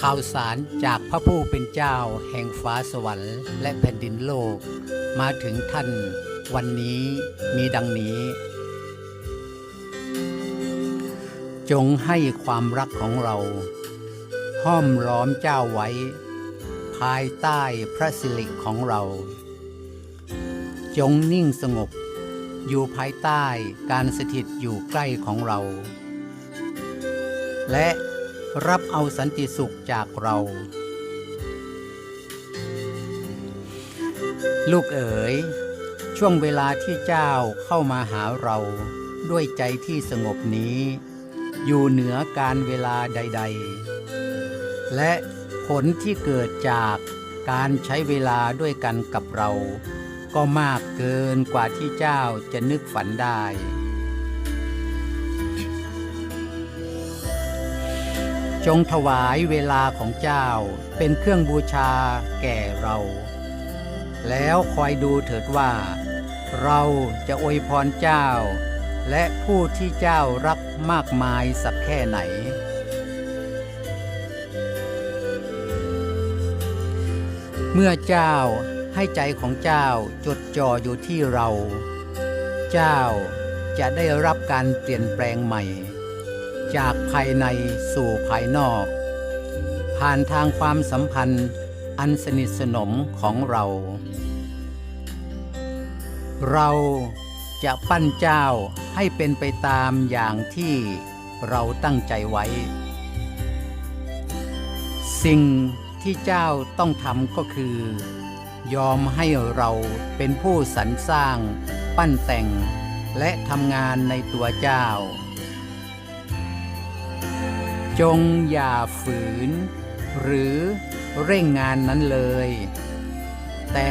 ข่าวสารจากพระผู้เป็นเจ้าแห่งฟ้าสวรรค์และแผ่นดินโลก มาถึงท่านวันนี้มีดังนี้ จงให้ความรักของเรา ห้อมล้อมเจ้าไว้ ภายใต้พระสิริของเรา จงนิ่งสงบ อยู่ภายใต้การสถิตอยู่ใกล้ของเรา และ รับเอาสันติสุขจากเรา ลูกเอ๋ย ช่วงเวลาที่เจ้าเข้ามาหาเราด้วยใจที่สงบนี้ อยู่เหนือการเวลาใด ๆ และผลที่เกิดจากการใช้เวลาด้วยกันกับเรา ก็มากเกินกว่าที่เจ้าจะนึกฝันได้ จงถวายเวลาของเจ้าเป็นเครื่องบูชาแก่เรา แล้วคอยดูเถิดว่า เราจะอวยพรเจ้า และผู้ที่เจ้ารักมากมายสักแค่ไหน เมื่อเจ้าให้ใจของเจ้าจดจ่ออยู่ที่เรา เจ้าจะได้รับการเปลี่ยนแปลงใหม่ จากภายในสู่ภายนอก ผ่านทางความสัมพันธ์อันสนิทสนมของเรา เราจะปั้นเจ้าให้เป็นไปตามอย่างที่เราตั้งใจไว้ สิ่งที่เจ้าต้องทำก็คือ ยอมให้เราเป็นผู้สรรสร้าง ปั้นแต่งและทำงานในตัวเจ้า จงอย่าฝืน หรือเร่งงานนั้นเลย แต่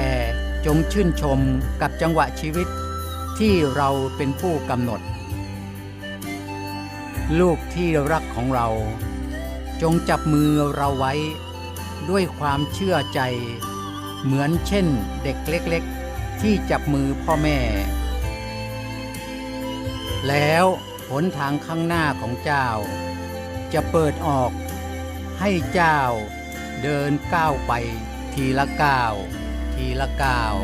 จงชื่นชมกับจังหวะชีวิตที่เราเป็นผู้กำหนด ลูกที่รักของเรา จงจับมือเราไว้ ด้วยความเชื่อใจ เหมือนเช่นเด็กเล็กๆ ที่จับมือพ่อแม่ แล้วหนทางข้างหน้าของเจ้า จะเปิดออก ให้เจ้าเดินก้าวไปทีละก้าวทีละก้าว